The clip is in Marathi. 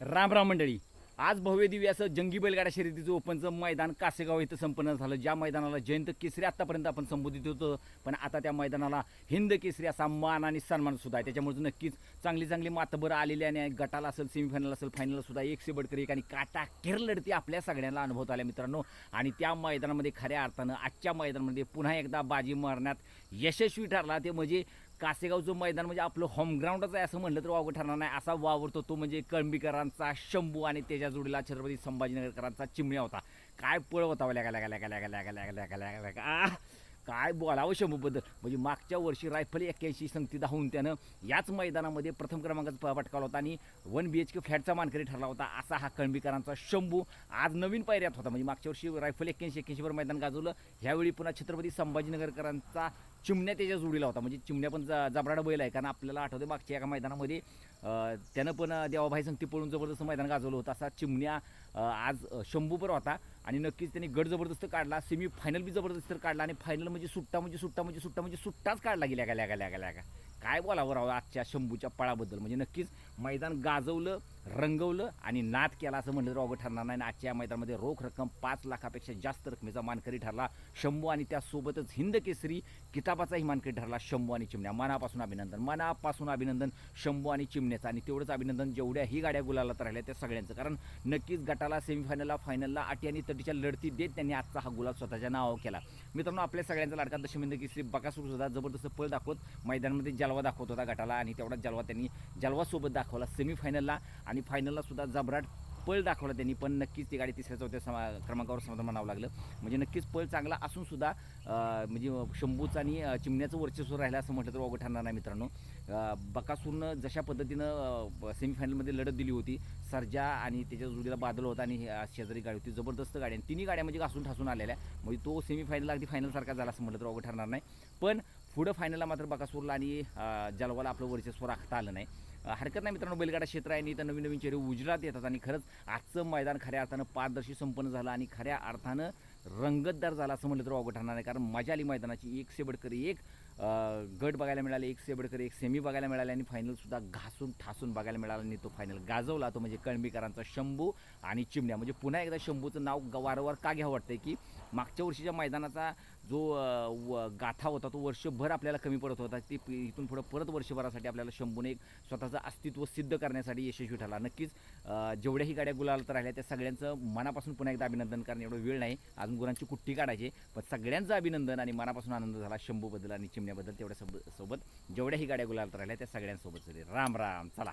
राम राम मंडळी. आज भव्य दिव्य असं जंगी बैलगाडा शर्यतीचं ओपनचं मैदान कासेगाव इथं संपन्न झालं. ज्या मैदानाला जयंत केसरी आत्तापर्यंत आपण संबोधित होतो पण आता त्या मैदानाला हिंद केसरी असा मान आणि सन्मान सुद्धा आहे. त्याच्यामुळे नक्कीच चांगली चांगली मातबरं आलेली आणि गटाला असेल सेमीफायनल असेल फायनल सुद्धा एक से बडकर एक आणि काटा केर लढती आपल्या सगळ्यांना अनुभवत आल्या मित्रांनो. आणि त्या मैदानामध्ये खऱ्या अर्थानं आजच्या मैदानामध्ये पुन्हा एकदा बाजी मारण्यात यशस्वी ठरला. ते म्हणजे कासेगावचं मैदान म्हणजे आपलं होमग्राऊंडच आहे असं म्हणलं तर वावगं ठरणार नाही असा वावरतो तो म्हणजे कळंबीकरांचा शंभू आणि त्याच्या जोडीला छत्रपती संभाजीनगरकरांचा चिमण्या होता काय पळ होता लागला लागला लागला लागला लागला लागला काय बोलावं शंभूबद्दल म्हणजे मागच्या वर्षी रायफल एक्क्याऐंशी संगती धावून त्यानं याच मैदानामध्ये प्रथम क्रमांकाचा पटकावला होता आणि वन बी एच के फ्लॅटचा मानकरी ठरला होता असा हा कळंबीकरांचा शंभू आज नवीन पायऱ्यात होता. म्हणजे मागच्या वर्षी रायफल एक्क्याऐंशी एक्क्याऐंशीवर मैदान गाजवलं ह्यावेळी पुन्हा छत्रपती संभाजीनगरकरांचा चिमण्या त्याच्या जोडीला होता. म्हणजे चिमण्या पण जबराडा बैल आहे. कारण आपल्याला आठवते मागच्या एका मैदानामध्ये त्यानं पण देवाभाई संगती पळून जबरदस्त मैदान गाजवलं होतं. असा चिमण्या आज अं, शंभूपर होता. आणि नक्कीच त्यांनी गड जबरदस्त काढला सेमी फायनल बी जबरदस्त काढला आणि फायनल म्हणजे सुट्टा म्हणजे सुट्टा म्हणजे सुट्टा म्हणजे सुट्टाच काढला गेल्या गेल्या गेल्या गेल्या का काय बोलावं राव आजच्या शंभूच्या पळाबद्दल? म्हणजे नक्कीच मैदान गाजवलं रंगवलं आणि नाद केला असं म्हणलं तर अवघड ठरणार नाही. आणि आजच्या या मैदानामध्ये रोख रक्कम पाच लाखापेक्षा जास्त रकमेचा मानकरी ठरला शंभू आणि त्यासोबतच हिंद केसरी किताबाचाही मानकरी ठरला शंभू आणि चिमण्या. मनापासून अभिनंदन मनापासून अभिनंदन शंभू आणि चिमण्याचं. आणि तेवढंच अभिनंदन जेवढ्याही गाड्या गुलालात राहिल्या त्या सगळ्यांचं. कारण नक्कीच गटाला सेमीफायनलला फायनलला अटी आणि तटीच्या लढती देत त्यांनी आजचा हा गुलाल स्वतःच्या नावावर केला. मित्रांनो आपल्या सगळ्यांचा लाडका दशमिंद केसरी बकासूर सुद्धा जबरदस्त पळ दाखवत मैदानामध्ये जलवा दाखवत होता गटाला आणि तेवढाच जलवा त्यांनी जलवासोबत दाखवला सेमीफायनलला आणि फायनलला सुद्धा जबराट पळ दाखवला त्यांनी पण नक्कीच ती गाडी तिसऱ्या चौथ्या समा क्रमांकावर समाधान म्हणावं लागलं. म्हणजे नक्कीच पळ चांगला असूनसुद्धा म्हणजे शंभूचं आणि चिमण्याचं वर्चस्व राहिलं असं म्हटलं तर अवघड ठरणार नाही मित्रांनो. बकासूरनं जशा पद्धतीनं सेमीफायनलमध्ये लढत दिली होती सरजा आणि त्याच्या जोडीला बादल होता आणि शेजारी गाडी होती जबरदस्त गाडी. आणि तिन्ही गाड्या म्हणजे घासून ठासून आलेल्या. म्हणजे तो सेमीफायनल अगदी फायनलसारखा झाला असं म्हटलं तर अवघड ठरणार नाही. पण पुढं फायनलला मात्र बकासूरला आणि जलवाला आपलं वर्चस्व राखता आलं नाही. हरकत नाही मित्रांनो बैलगाडा क्षेत्र आहे आणि इथं नवीन नवीन चेहरे उजरात येतात आणि खरंच आजचं मैदान खऱ्या अर्थानं पारदर्शी संपन्न झालं आणि खऱ्या अर्थानं रंगतदार झाला असं म्हटलं तर अवघड ठरणार नाही. कारण मजा आली मैदानाची. एक सेबडकर एक गट बघायला मिळाले एक सेबडकर एक सेमी बघायला मिळाले आणि फायनलसुद्धा घासून ठासून बघायला मिळाला आणि तो फायनल गाजवला तो म्हणजे कळंबीकरांचा शंभू आणि चिमण्या. म्हणजे पुन्हा एकदा शंभूचं नाव ग- वारंवार का घ्यावं वाटतं की मागच्या वर्षीच्या मैदानाचा जो व- गाथा होता तो वर्षभर आपल्याला कमी पडत होता. ती इथून पुढं परत वर्षभरासाठी आपल्याला शंभूने एक स्वतःचं अस्तित्व सिद्ध करण्यासाठी यशस्वी ठरला. नक्कीच जेवढ्याही गाड्या गुलालात राहिल्या त्या सगळ्यांचं मनापासून पुन्हा एकदा अभिनंदन कारण एवढं वेळ नाही. अजून गुरांची कुट्टी काढायची पण सगळ्यांचं अभिनंदन आणि मनापासून आनंद झाला शंभूबद्दल आणि चिमण्याबद्दल तेवढ्या सोबत. सोबत जेवढ्याही गाड्या गुलालात राहिल्या त्या सगळ्यांसोबत. झाले राम राम. चला.